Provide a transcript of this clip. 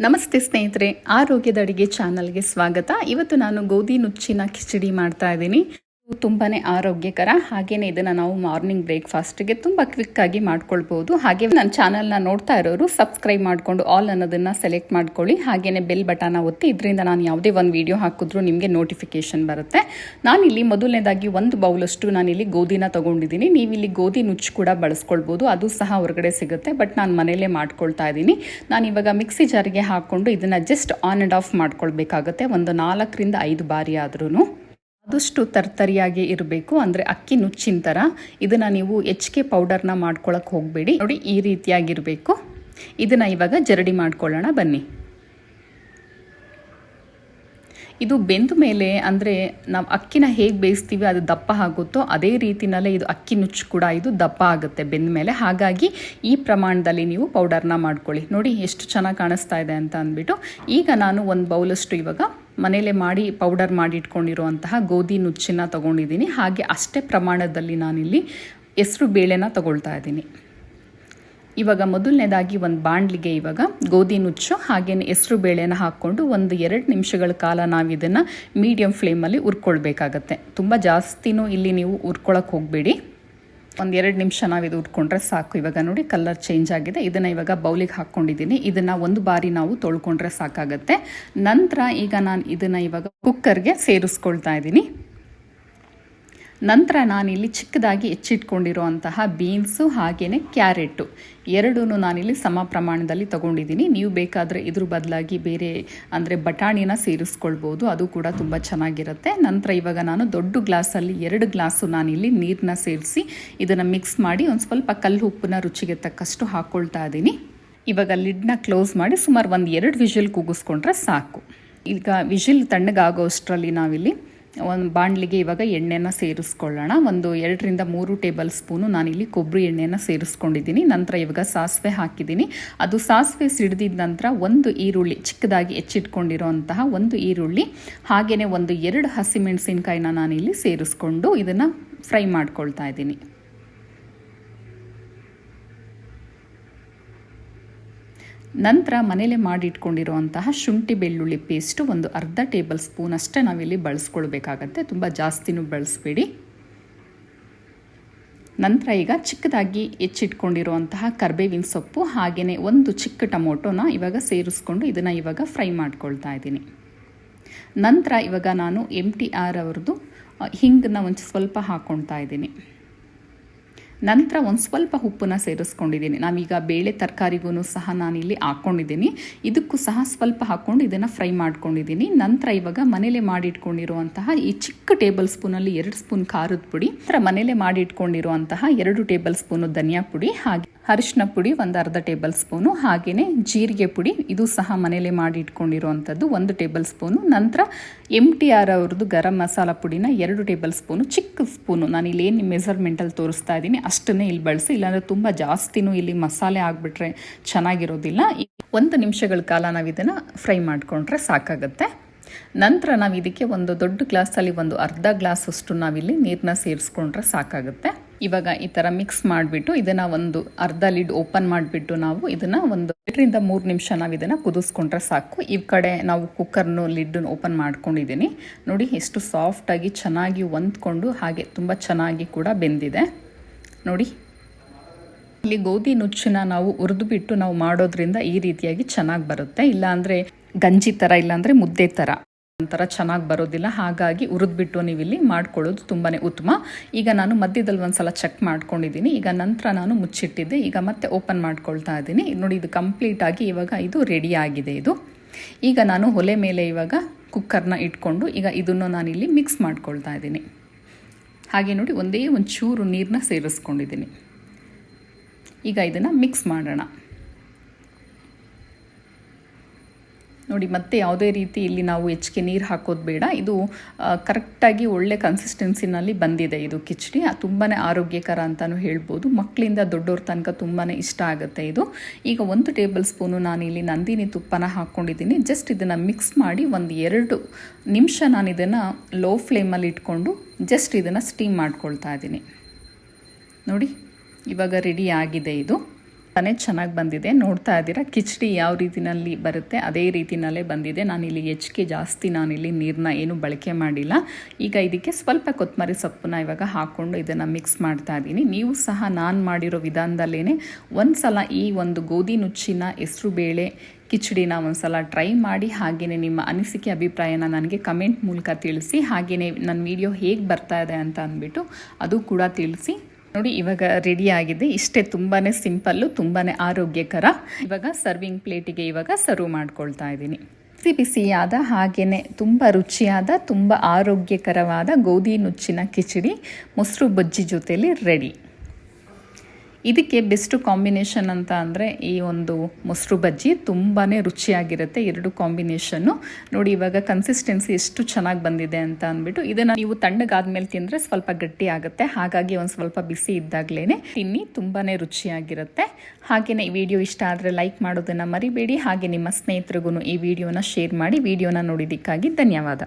ನಮಸ್ತೆ ಸ್ನೇಹಿತರೆ ಆರೋಗ್ಯದ ಅಡಿಗೆ ಚಾನಲ್ಗೆ ಸ್ವಾಗತ. ಇವತ್ತು ನಾನು ಗೋಧಿ ನುಚ್ಚಿನ ಕಿಚಡಿ ಮಾಡ್ತಾ ಇದ್ದೀನಿ. ತುಂಬಾನೇ ಆರೋಗ್ಯಕರ. ಹಾಗೇನೆ ಇದನ್ನ ನಾವು ಮಾರ್ನಿಂಗ್ ಬ್ರೇಕ್ಫಾಸ್ಟ್ಗೆ ತುಂಬಾ ಕ್ವಿಕ್ ಆಗಿ ಮಾಡ್ಕೊಳ್ಬಹುದು ಹಾಗೆ ನನ್ನ ಚಾನಲ್ನ ನೋಡ್ತಾ ಇರೋರು ಸಬ್ಸ್ಕ್ರೈಬ್ ಮಾಡ್ಕೊಂಡು ಆಲ್ ಅನ್ನೋದನ್ನ ಸೆಲೆಕ್ಟ್ ಮಾಡ್ಕೊಳ್ಳಿ. ಹಾಗೇನೆ ಬೆಲ್ ಬಟನ್ ಒತ್ತಿ ಇದರಿಂದ ನಾನು ಯಾವುದೇ ಒಂದು ವಿಡಿಯೋ ಹಾಕಿದ್ರು ನಿಮಗೆ ನೋಟಿಫಿಕೇಶನ್ ಬರುತ್ತೆ. ನಾನಿಲ್ಲಿ ಮೊದಲನೇದಾಗಿ ಒಂದು ಬೌಲಷ್ಟು ನಾನಿಲ್ಲಿ ಗೋಧಿನ ತಗೊಂಡಿದ್ದೀನಿ. ನೀವು ಇಲ್ಲಿ ಗೋಧಿ ನುಚ್ಚು ಕೂಡ ಬಳಸ್ಕೊಳ್ಬೋದು. ಅದು ಸಹ ಹೊರಗಡೆ ಸಿಗುತ್ತೆ. ಬಟ್ ನಾನು ಮನೆಯಲ್ಲೇ ಮಾಡ್ಕೊಳ್ತಾ ಇದ್ದೀನಿ. ನಾನು ಇವಾಗ ಮಿಕ್ಸಿ ಜಾರಿಗೆ ಹಾಕ್ಕೊಂಡು ಇದನ್ನು ಜಸ್ಟ್ ಆನ್ ಆ್ಯಂಡ್ ಆಫ್ ಮಾಡ್ಕೊಳ್ಬೇಕಾಗತ್ತೆ. ಒಂದು ನಾಲ್ಕರಿಂದ ಐದು ಬಾರಿ ಆದ್ರೂ ಆದಷ್ಟು ತರ್ತರಿಯಾಗಿ ಇರಬೇಕು, ಅಂದರೆ ಅಕ್ಕಿ ನುಚ್ಚಿನ ಥರ ಇದನ್ನು ನೀವು ಹೆಚ್ಚಿಗೆ ಪೌಡರ್ನ ಮಾಡ್ಕೊಳಕ್ಕೆ ಹೋಗಬೇಡಿ. ನೋಡಿ, ಈ ರೀತಿಯಾಗಿರಬೇಕು. ಇದನ್ನು ಇವಾಗ ಜರಡಿ ಮಾಡ್ಕೊಳ್ಳೋಣ, ಬನ್ನಿ. ಇದು ಬೆಂದ ಮೇಲೆ, ಅಂದರೆ ನಾವು ಅಕ್ಕಿನ ಹೇಗೆ ಬೇಯಿಸ್ತೀವಿ, ಅದು ದಪ್ಪ ಆಗುತ್ತೋ, ಅದೇ ರೀತಿನಲ್ಲೇ ಇದು ಅಕ್ಕಿ ನುಚ್ಚು ಕೂಡ ಇದು ದಪ್ಪ ಆಗುತ್ತೆ ಬೆಂದ ಮೇಲೆ. ಹಾಗಾಗಿ ಈ ಪ್ರಮಾಣದಲ್ಲಿ ನೀವು ಪೌಡರ್ನ ಮಾಡ್ಕೊಳ್ಳಿ. ನೋಡಿ, ಎಷ್ಟು ಚೆನ್ನಾಗಿ ಕಾಣಿಸ್ತಾ ಇದೆ ಅಂತ ಅಂದ್ಬಿಟ್ಟು. ಈಗ ನಾನು ಒಂದು ಬೌಲಷ್ಟು ಇವಾಗ ಮನೇಲೆ ಮಾಡಿ ಪೌಡರ್ ಮಾಡಿ ಇಟ್ಕೊಂಡಿರುವಂತಹ ಗೋಧಿ ನುಚ್ಚಿನ ತಗೊಂಡಿದ್ದೀನಿ. ಹಾಗೆ ಅಷ್ಟೇ ಪ್ರಮಾಣದಲ್ಲಿ ನಾನಿಲ್ಲಿ ಹೆಸರು ಬೇಳೆನ ತಗೊಳ್ತಾ ಇದ್ದೀನಿ. ಇವಾಗ ಮೊದಲನೇದಾಗಿ ಒಂದು ಬಾಣಲಿಗೆ ಇವಾಗ ಗೋಧಿ ನುಚ್ಚು ಹಾಗೆಯೇ ಹೆಸರು ಬೇಳೆನ ಹಾಕ್ಕೊಂಡು ಒಂದು ಎರಡು ನಿಮಿಷಗಳ ಕಾಲ ನಾವು ಇದನ್ನು ಮೀಡಿಯಮ್ ಫ್ಲೇಮಲ್ಲಿ ಹುರ್ಕೊಳ್ಬೇಕಾಗತ್ತೆ. ತುಂಬ ಜಾಸ್ತಿನೂ ಇಲ್ಲಿ ನೀವು ಹುರ್ಕೊಳಕ್ಕೆ ಹೋಗಬೇಡಿ. ಒಂದು ಎರಡು ನಿಮಿಷ ನಾವು ಇದು ಉಟ್ಕೊಂಡ್ರೆ ಸಾಕು. ಇವಾಗ ನೋಡಿ ಕಲರ್ ಚೇಂಜ್ ಆಗಿದೆ. ಇದನ್ನು ಇವಾಗ ಬೌಲಿಗೆ ಹಾಕ್ಕೊಂಡಿದ್ದೀನಿ. ಇದನ್ನು ಒಂದು ಬಾರಿ ನಾವು ತೊಳ್ಕೊಂಡ್ರೆ ಸಾಕಾಗತ್ತೆ. ನಂತರ ಈಗ ನಾನು ಇದನ್ನು ಇವಾಗ ಕುಕ್ಕರ್ಗೆ ಸೇರಿಸ್ಕೊಳ್ತಾ ಇದ್ದೀನಿ. ನಂತರ ನಾನಿಲ್ಲಿ ಚಿಕ್ಕದಾಗಿ ಹೆಚ್ಚಿಟ್ಕೊಂಡಿರುವಂತಹ ಬೀನ್ಸು ಹಾಗೆಯೇ ಕ್ಯಾರೆಟು. ಎರಡೂ ನಾನಿಲ್ಲಿ ಸಮ ಪ್ರಮಾಣದಲ್ಲಿ ತಗೊಂಡಿದ್ದೀನಿ. ನೀವು ಬೇಕಾದರೆ ಇದ್ರ ಬದಲಾಗಿ ಬೇರೆ, ಅಂದರೆ ಬಟಾಣಿನ ಸೇರಿಸ್ಕೊಳ್ಬೋದು. ಅದು ಕೂಡ ತುಂಬ ಚೆನ್ನಾಗಿರುತ್ತೆ. ನಂತರ ಇವಾಗ ನಾನು ದೊಡ್ಡ ಗ್ಲಾಸಲ್ಲಿ ಎರಡು ಗ್ಲಾಸು ನಾನಿಲ್ಲಿ ನೀರನ್ನ ಸೇರಿಸಿ ಇದನ್ನು ಮಿಕ್ಸ್ ಮಾಡಿ ಒಂದು ಸ್ವಲ್ಪ ಕಲ್ಲು ಉಪ್ಪನ್ನ ರುಚಿಗೆ ತಕ್ಕಷ್ಟು ಹಾಕ್ಕೊಳ್ತಾ ಇದ್ದೀನಿ. ಇವಾಗ ಲಿಡ್ನ ಕ್ಲೋಸ್ ಮಾಡಿ ಸುಮಾರು ಒಂದು ಎರಡು ವಿಷಲ್ ಕೂಗಿಸ್ಕೊಂಡ್ರೆ ಸಾಕು. ಈಗ ವಿಷಿಲ್ ತಣ್ಣಗಾಗೋ ಅಷ್ಟರಲ್ಲಿ ನಾವಿಲ್ಲಿ ಒಂದು ಬಾಣಲಿಗೆ ಇವಾಗ ಎಣ್ಣೆನ ಸೇರಿಸ್ಕೊಳ್ಳೋಣ. ಒಂದು ಎರಡರಿಂದ ಮೂರು ಟೇಬಲ್ ಸ್ಪೂನು ನಾನಿಲ್ಲಿ ಕೊಬ್ಬರಿ ಎಣ್ಣೆನ ಸೇರಿಸ್ಕೊಂಡಿದ್ದೀನಿ. ನಂತರ ಇವಾಗ ಸಾಸಿವೆ ಹಾಕಿದ್ದೀನಿ. ಅದು ಸಾಸಿವೆ ಸಿಡಿದಿದ ನಂತರ ಒಂದು ಈರುಳ್ಳಿ, ಚಿಕ್ಕದಾಗಿ ಹೆಚ್ಚಿಟ್ಕೊಂಡಿರೋಂತಹ ಒಂದು ಈರುಳ್ಳಿ ಹಾಗೆಯೇ ಒಂದು ಎರಡು ಹಸಿಮೆಣಸಿನ್ಕಾಯಿನ ನಾನಿಲ್ಲಿ ಸೇರಿಸ್ಕೊಂಡು ಇದನ್ನು ಫ್ರೈ ಮಾಡ್ಕೊಳ್ತಾ ಇದ್ದೀನಿ. ನಂತರ ಮನೇಲೆ ಮಾಡಿಟ್ಕೊಂಡಿರುವಂತಹ ಶುಂಠಿ ಬೆಳ್ಳುಳ್ಳಿ ಪೇಸ್ಟು ಒಂದು ಅರ್ಧ ಟೇಬಲ್ ಸ್ಪೂನ್ ಅಷ್ಟೇ ನಾವಿಲ್ಲಿ ಬಳಸ್ಕೊಳ್ಬೇಕಾಗತ್ತೆ. ತುಂಬ ಜಾಸ್ತಿನೂ ಬಳಸಬೇಡಿ. ನಂತರ ಈಗ ಚಿಕ್ಕದಾಗಿ ಹೆಚ್ಚಿಟ್ಕೊಂಡಿರುವಂತಹ ಕರ್ಬೇವಿನ ಸೊಪ್ಪು ಹಾಗೆಯೇ ಒಂದು ಚಿಕ್ಕ ಟೊಮೊಟೊನ ಇವಾಗ ಸೇರಿಸ್ಕೊಂಡು ಇದನ್ನು ಇವಾಗ ಫ್ರೈ ಮಾಡ್ಕೊಳ್ತಾ ಇದ್ದೀನಿ. ನಂತರ ಇವಾಗ ನಾನು ಎಂ ಟಿ ಆರ್ ಅವ್ರದ್ದು ಹಿಂಗನ್ನ ಒಂದು ಸ್ವಲ್ಪ ಹಾಕ್ಕೊಳ್ತಾ ಇದ್ದೀನಿ. ನಂತರ ಒಂದು ಸ್ವಲ್ಪ ಉಪ್ಪನ್ನು ಸೇರಿಸ್ಕೊಂಡಿದ್ದೀನಿ. ನಾವೀಗ ಬೇಳೆ ತರಕಾರಿಗೂ ಸಹ ನಾನಿಲ್ಲಿ ಹಾಕ್ಕೊಂಡಿದ್ದೀನಿ ಇದಕ್ಕೂ ಸಹ ಸ್ವಲ್ಪ ಹಾಕ್ಕೊಂಡು ಇದನ್ನು ಫ್ರೈ ಮಾಡ್ಕೊಂಡಿದ್ದೀನಿ. ನಂತರ ಇವಾಗ ಮನೇಲೆ ಮಾಡಿಟ್ಕೊಂಡಿರುವಂತಹ ಈ ಚಿಕ್ಕ ಟೇಬಲ್ ಸ್ಪೂನಲ್ಲಿ ಎರಡು ಸ್ಪೂನ್ ಖಾರದ ಪುಡಿ, ನಂತರ ಮನೇಲೆ ಮಾಡಿಟ್ಕೊಂಡಿರುವಂತಹ ಎರಡು ಟೇಬಲ್ ಸ್ಪೂನು ಧನಿಯಾ ಪುಡಿ ಹಾಗೆ ಅರಿಶಿನ ಪುಡಿ ಒಂದು ಅರ್ಧ ಟೇಬಲ್ ಸ್ಪೂನು ಹಾಗೆಯೇ ಜೀರಿಗೆ ಪುಡಿ, ಇದು ಸಹ ಮನೇಲೆ ಮಾಡಿ ಇಟ್ಕೊಂಡಿರುವಂಥದ್ದು ಒಂದು ಟೇಬಲ್ ಸ್ಪೂನು. ನಂತರ ಎಂ ಟಿ ಆರ್ ಅವ್ರದ್ದು ಗರಂ ಮಸಾಲ ಪುಡಿನ ಎರಡು ಟೇಬಲ್ ಸ್ಪೂನು, ಚಿಕ್ಕ ಸ್ಪೂನು. ನಾನು ಇಲ್ಲಿ ಏನು ಮೆಸರ್ಮೆಂಟಲ್ಲಿ ತೋರಿಸ್ತಾ ಇದ್ದೀನಿ, ಅಷ್ಟನ್ನೇ ಇಲ್ಲಿ ಬಳಸಿ. ಇಲ್ಲಾಂದರೆ ತುಂಬ ಜಾಸ್ತಿನೂ ಇಲ್ಲಿ ಮಸಾಲೆ ಆಗಿಬಿಟ್ರೆ ಚೆನ್ನಾಗಿರೋದಿಲ್ಲ. ಒಂದು ನಿಮಿಷಗಳ ಕಾಲ ನಾವು ಇದನ್ನು ಫ್ರೈ ಮಾಡಿಕೊಂಡ್ರೆ ಸಾಕಾಗುತ್ತೆ. ನಂತರ ನಾವು ಇದಕ್ಕೆ ಒಂದು ದೊಡ್ಡ ಗ್ಲಾಸಲ್ಲಿ ಒಂದು ಅರ್ಧ ಗ್ಲಾಸಷ್ಟು ನಾವಿಲ್ಲಿ ನೀರನ್ನ ಸೇರಿಸ್ಕೊಂಡ್ರೆ ಸಾಕಾಗುತ್ತೆ. ಇವಾಗ ಈ ಥರ ಮಿಕ್ಸ್ ಮಾಡಿಬಿಟ್ಟು ಇದನ್ನು ಒಂದು ಅರ್ಧ ಲಿಡ್ ಓಪನ್ ಮಾಡಿಬಿಟ್ಟು ನಾವು ಇದನ್ನು ಒಂದು ಎರಡರಿಂದ ಮೂರು ನಿಮಿಷ ನಾವು ಇದನ್ನು ಕುದಿಸ್ಕೊಂಡ್ರೆ ಸಾಕು. ಈ ಕಡೆ ನಾವು ಕುಕ್ಕರ್ನು ಲಿಡ್ಡನ್ನು ಓಪನ್ ಮಾಡ್ಕೊಂಡಿದ್ದೀನಿ ನೋಡಿ ಎಷ್ಟು ಸಾಫ್ಟಾಗಿ ಚೆನ್ನಾಗಿ ಹೊಂದ್ಕೊಂಡು ಹಾಗೆ ತುಂಬ ಚೆನ್ನಾಗಿ ಕೂಡ ಬೆಂದಿದೆ. ನೋಡಿ. ಇಲ್ಲಿ ಗೋಧಿ ನುಚ್ಚನ್ನ ನಾವು ಹುರಿದುಬಿಟ್ಟು ನಾವು ಮಾಡೋದ್ರಿಂದ ಈ ರೀತಿಯಾಗಿ ಚೆನ್ನಾಗಿ ಬರುತ್ತೆ. ಇಲ್ಲಾಂದರೆ ಗಂಜಿ ಥರ ಇಲ್ಲಾಂದರೆ ಮುದ್ದೆ ಥರ ಒಂಥರ ಚೆನ್ನಾಗಿ ಬರೋದಿಲ್ಲ. ಹಾಗಾಗಿ ಹುರಿದ್ಬಿಟ್ಟು ನೀವು ಇಲ್ಲಿ ಮಾಡ್ಕೊಳ್ಳೋದು ತುಂಬಾ ಉತ್ತಮ. ಈಗ ನಾನು ಮಧ್ಯದಲ್ಲಿ ಒಂದು ಸಲ ಚೆಕ್ ಮಾಡ್ಕೊಂಡಿದ್ದೀನಿ. ಈಗ ನಂತರ ನಾನು ಮುಚ್ಚಿಟ್ಟಿದ್ದೆ. ಈಗ ಮತ್ತೆ ಓಪನ್ ಮಾಡ್ಕೊಳ್ತಾ ಇದ್ದೀನಿ. ನೋಡಿ, ಇದು ಕಂಪ್ಲೀಟಾಗಿ ಇವಾಗ ಇದು ರೆಡಿ ಆಗಿದೆ ಇದು. ಈಗ ನಾನು ಒಲೆ ಮೇಲೆ ಇವಾಗ ಕುಕ್ಕರ್ನ ಇಟ್ಕೊಂಡು ಈಗ ಇದನ್ನು ನಾನಿಲ್ಲಿ ಮಿಕ್ಸ್ ಮಾಡ್ಕೊಳ್ತಾ ಇದ್ದೀನಿ. ಹಾಗೆ ನೋಡಿ, ಒಂದೇ ಒಂದು ಚೂರು ನೀರನ್ನ ಸೇರಿಸ್ಕೊಂಡಿದ್ದೀನಿ. ಈಗ ಇದನ್ನು ಮಿಕ್ಸ್ ಮಾಡೋಣ. ನೋಡಿ, ಮತ್ತೆ ಯಾವುದೇ ರೀತಿ ಇಲ್ಲಿ ನಾವು ಹೆಚ್ಚಿಗೆ ನೀರು ಹಾಕೋದು ಬೇಡ. ಇದು ಕರೆಕ್ಟಾಗಿ ಒಳ್ಳೆ ಕನ್ಸಿಸ್ಟೆನ್ಸಿನಲ್ಲಿ ಬಂದಿದೆ ಇದು ಕಿಚಡಿ. ತುಂಬಾ ಆರೋಗ್ಯಕರ ಅಂತಲೂ ಹೇಳ್ಬೋದು. ಮಕ್ಕಳಿಂದ ದೊಡ್ಡವ್ರ ತನಕ ತುಂಬಾ ಇಷ್ಟ ಆಗುತ್ತೆ ಇದು. ಈಗ ಒಂದು ಟೇಬಲ್ ಸ್ಪೂನು ನಾನು ಇಲ್ಲಿ ನಂದಿನಿ ತುಪ್ಪನ ಹಾಕ್ಕೊಂಡಿದ್ದೀನಿ ಜಸ್ಟ್ ಇದನ್ನು ಮಿಕ್ಸ್ ಮಾಡಿ ಒಂದು ಎರಡು ನಿಮಿಷ ನಾನು ಇದನ್ನು ಲೋ ಫ್ಲೇಮಲ್ಲಿ ಇಟ್ಕೊಂಡು ಜಸ್ಟ್ ಇದನ್ನು ಸ್ಟೀಮ್ ಮಾಡ್ಕೊಳ್ತಾ ಇದ್ದೀನಿ. ನೋಡಿ, ಇವಾಗ ರೆಡಿ ಆಗಿದೆ ಇದು. ತುಂಬಾ ಚೆನ್ನಾಗಿ ಬಂದಿದೆ. ನೋಡ್ತಾ ಇದ್ದೀರಾ? ಕಿಚಡಿ ಯಾವ ರೀತಿನಲ್ಲಿ ಬರುತ್ತೆ? ಅದೇ ರೀತಿನಲ್ಲೇ ಬಂದಿದೆ. ನಾನಿಲ್ಲಿ ಹೆಚ್ಚಿಗೆ ಜಾಸ್ತಿ, ನಾನಿಲ್ಲಿ ನೀರನ್ನ ಏನು ಬಳಕೆ ಮಾಡಿಲ್ಲ. ಈಗ ಇದಕ್ಕೆ ಸ್ವಲ್ಪ ಕೊತ್ತಂಬರಿ ಸೊಪ್ಪನ್ನ ಇವಾಗ ಹಾಕ್ಕೊಂಡು ಇದನ್ನು ಮಿಕ್ಸ್ ಮಾಡ್ತಾ ಇದ್ದೀನಿ. ನೀವು ಸಹ ನಾನು ಮಾಡಿರೋ ವಿಧಾನದಲ್ಲೇ ಒಂದು ಸಲ ಈ ಒಂದು ಗೋಧಿ ನುಚ್ಚಿನ ಹೆಸರು ಬೇಳೆ ಕಿಚಡಿನ ಒಂದ್ಸಲ ಟ್ರೈ ಮಾಡಿ ಹಾಗೆಯೇ ನಿಮ್ಮ ಅನಿಸಿಕೆ, ಅಭಿಪ್ರಾಯನ ನನಗೆ ಕಮೆಂಟ್ ಮೂಲಕ ತಿಳಿಸಿ ಹಾಗೆಯೇ ನನ್ನ ವಿಡಿಯೋ ಹೇಗೆ ಬರ್ತಾ ಇದೆ ಅಂತ ಅಂದ್ಬಿಟ್ಟು ಅದು ಕೂಡ ತಿಳಿಸಿ. ನೋಡಿ, ಇವಾಗ ರೆಡಿ ಆಗಿದೆ. ಇಷ್ಟೇ ತುಂಬಾ ಸಿಂಪಲ್ಲು ತುಂಬಾ ಆರೋಗ್ಯಕರ. ಇವಾಗ ಸರ್ವಿಂಗ್ ಪ್ಲೇಟಿಗೆ ಇವಾಗ ಸರ್ವ್ ಮಾಡ್ಕೊಳ್ತಾ ಇದ್ದೀನಿ. ಬಿಸಿ ಬಿಸಿಯಾದ ಹಾಗೇ ತುಂಬ ರುಚಿಯಾದ, ತುಂಬ ಆರೋಗ್ಯಕರವಾದ ಗೋಧಿ ನುಚ್ಚಿನ ಕಿಚಡಿ, ಮೊಸರು ಬಜ್ಜಿ ಜೊತೆಯಲ್ಲಿ ರೆಡಿ ಇದಕ್ಕೆ ಬೆಸ್ಟ್ ಕಾಂಬಿನೇಷನ್ ಅಂತ ಅಂದರೆ ಈ ಒಂದು ಮೊಸರು ಬಜ್ಜಿ ತುಂಬಾ ರುಚಿಯಾಗಿರುತ್ತೆ. ಎರಡು ಕಾಂಬಿನೇಷನ್ನು ನೋಡಿ, ಇವಾಗ ಕನ್ಸಿಸ್ಟೆನ್ಸಿ ಎಷ್ಟು ಚೆನ್ನಾಗಿ ಬಂದಿದೆ ಅಂತ ಅಂದ್ಬಿಟ್ಟು ಇದನ್ನು ನೀವು ತಣ್ಣಗಾದ್ಮೇಲೆ ತಿಂದರೆ ಸ್ವಲ್ಪ ಗಟ್ಟಿ ಆಗುತ್ತೆ. ಹಾಗಾಗಿ ಒಂದು ಸ್ವಲ್ಪ ಬಿಸಿ ಇದ್ದಾಗಲೇ ತಿನ್ನಿ ತುಂಬಾ ರುಚಿಯಾಗಿರುತ್ತೆ. ಹಾಗೆಯೇ ಈ ವಿಡಿಯೋ ಇಷ್ಟ ಆದರೆ ಲೈಕ್ ಮಾಡೋದನ್ನು ಮರಿಬೇಡಿ. ಹಾಗೆ ನಿಮ್ಮ ಸ್ನೇಹಿತರಿಗೂ ಈ ವಿಡಿಯೋನ ಶೇರ್ ಮಾಡಿ ವಿಡಿಯೋನ ನೋಡಿದ್ದಕ್ಕಾಗಿ ಧನ್ಯವಾದ.